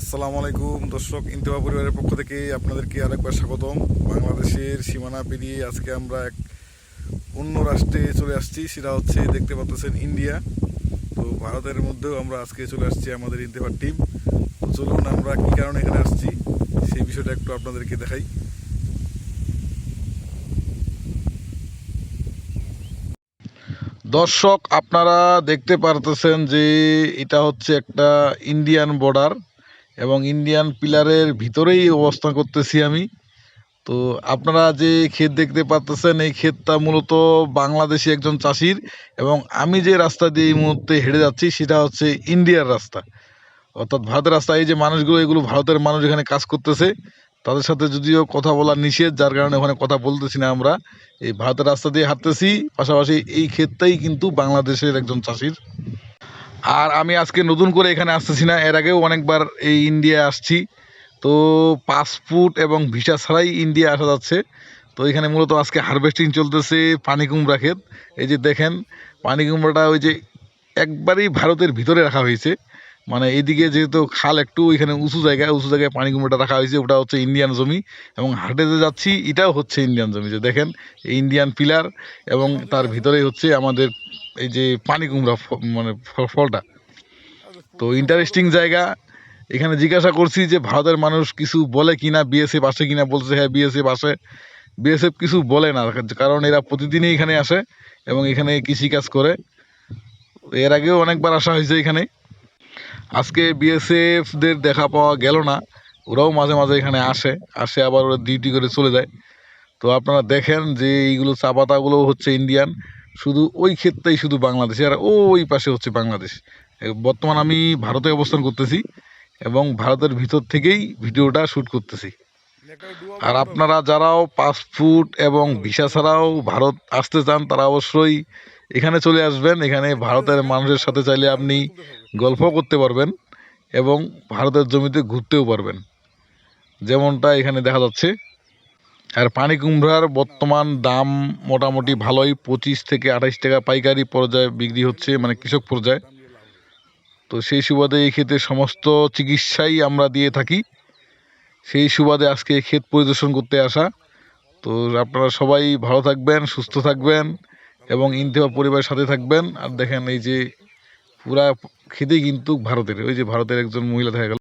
আসসালামু আলাইকুম। দর্শক ইন্তেফা পরিবারের পক্ষ থেকে আপনাদেরকে আরেকবার স্বাগতম। বাংলাদেশের সীমানা পেরিয়ে আজকে আমরা এক অন্য রাষ্ট্রে চলে আসছি, সেটা হচ্ছে দেখতে পাচ্ছেন ইন্ডিয়া। তো ভারতের মধ্যেও আমরা আজকে চলে আসছি আমাদের ইন্তেফার টিম তো চলুন আমরা কী কারণে এখানে আসছি, সেই বিষয়টা একটু আপনাদেরকে দেখাই। দর্শক, আপনারা দেখতে পারতেছেন যে এটা হচ্ছে একটা ইন্ডিয়ান বর্ডার এবং ইন্ডিয়ান পিলারের ভিতরেই অবস্থান করতেছি আমি। তো আপনারা যে ক্ষেত দেখতে পাচ্তেছেন এই ক্ষেতটা মূলত বাংলাদেশি একজন চাষির এবং আমি যে রাস্তা দিয়ে এই মুহূর্তে হেঁটে যাচ্ছি সেটা হচ্ছে ইন্ডিয়ার রাস্তা। অর্থাৎ ভারতের রাস্তা, এই যে মানুষগুলো, এগুলো ভারতের মানুষ এখানে কাজ করতেছে, তাদের সাথে যদিও কথা বলা নিষেধ, যার কারণে ওখানে কথা বলতেছি না আমরা। এই ভারতের রাস্তা দিয়ে হাঁটতেছি, পাশাপাশি এই ক্ষেতটাই কিন্তু বাংলাদেশের একজন চাষির। আর আমি আজকে নতুন করে এখানে আসতেছি না। এর আগেও অনেকবার এই ইন্ডিয়া আসছি। তো পাসপোর্ট এবং ভিসা ছাড়াই ইন্ডিয়া আসা যাচ্ছে। তো এখানে মূলত আজকে হারভেস্টিং চলতেছে পানি কুমড়া ক্ষেত। এই যে দেখেন, পানি কুমড়াটা ওই যে একবারেই ভারতের ভিতরে রাখা হয়েছে। মানে এদিকে যেহেতু খাল একটু এখানে উঁচু জায়গায় উঁচু জায়গায় পানি কুমড়োটা রাখা হয়েছে, ওটা হচ্ছে ইন্ডিয়ান জমি। এবং হাটে যে যাচ্ছি, এটাও হচ্ছে ইন্ডিয়ান জমি, যে দেখেন, এই ইন্ডিয়ান পিলার এবং তার ভিতরেই হচ্ছে আমাদের এই যে পানি কুমড়া মানে ফলটা। তো ইন্টারেস্টিং জায়গা। এখানে জিজ্ঞাসা করছি যে ভারতের মানুষ কিছু বলে কি কিনা বিএসএফ আসে কিনা, বলছে হ্যাঁ বিএসএফ আসে। বিএসএফ কিছু বলে না, কারণ এরা প্রতিদিনই এখানে আসে এবং এখানে কৃষিকাজ করে। এর আগেও অনেকবার আসা হয়েছে এখানে। আজকে বিএসএফদের দেখা পাওয়া গেল না, ওরাও মাঝে মাঝে এখানে আসে আসে আবার ওরা ডিউটি করে চলে যায়। তো আপনারা দেখেন যে এইগুলো চা পাতাগুলো হচ্ছে ইন্ডিয়ান শুধু ওই ক্ষেত্রেই শুধু বাংলাদেশ, আর ওই পাশে হচ্ছে বাংলাদেশ। বর্তমান আমি ভারতে অবস্থান করতেছি এবং ভারতের ভিতর থেকেই ভিডিওটা শ্যুট করতেছি। আর আপনারা যারাও পাসপোর্ট এবং ভিসা ছাড়াও ভারত আসতে চান, তারা অবশ্যই এখানে চলে আসবেন, এখানে ভারতের মানুষের সাথে চাইলে আপনি গল্প করতে পারবেন এবং ভারতের জমিতে ঘুরতেও পারবেন। যেমনটা এখানে দেখা যাচ্ছে। আর পানি কুমড়ার বর্তমান দাম মোটামুটি ভালোই, পঁচিশ থেকে আঠাশ টাকা পাইকারি পর্যায়ে বিক্রি হচ্ছে মানে কৃষক পর্যায়ে। তো সেই সুবাদে এই ক্ষেতের সমস্ত চিকিৎসাই আমরা দিয়ে থাকি। সেই সুবাদে আজকে ক্ষেত পরিদর্শন করতে আসা। তো আপনারা সবাই ভালো থাকবেন, সুস্থ থাকবেন। এবং ইন্তেফা পরিবারের সাথে থাকবেন। আর দেখেন এই যে পুরা খিদে কিন্তু ভারতের। ওই যে ভারতের একজন মহিলা দেখা গেল।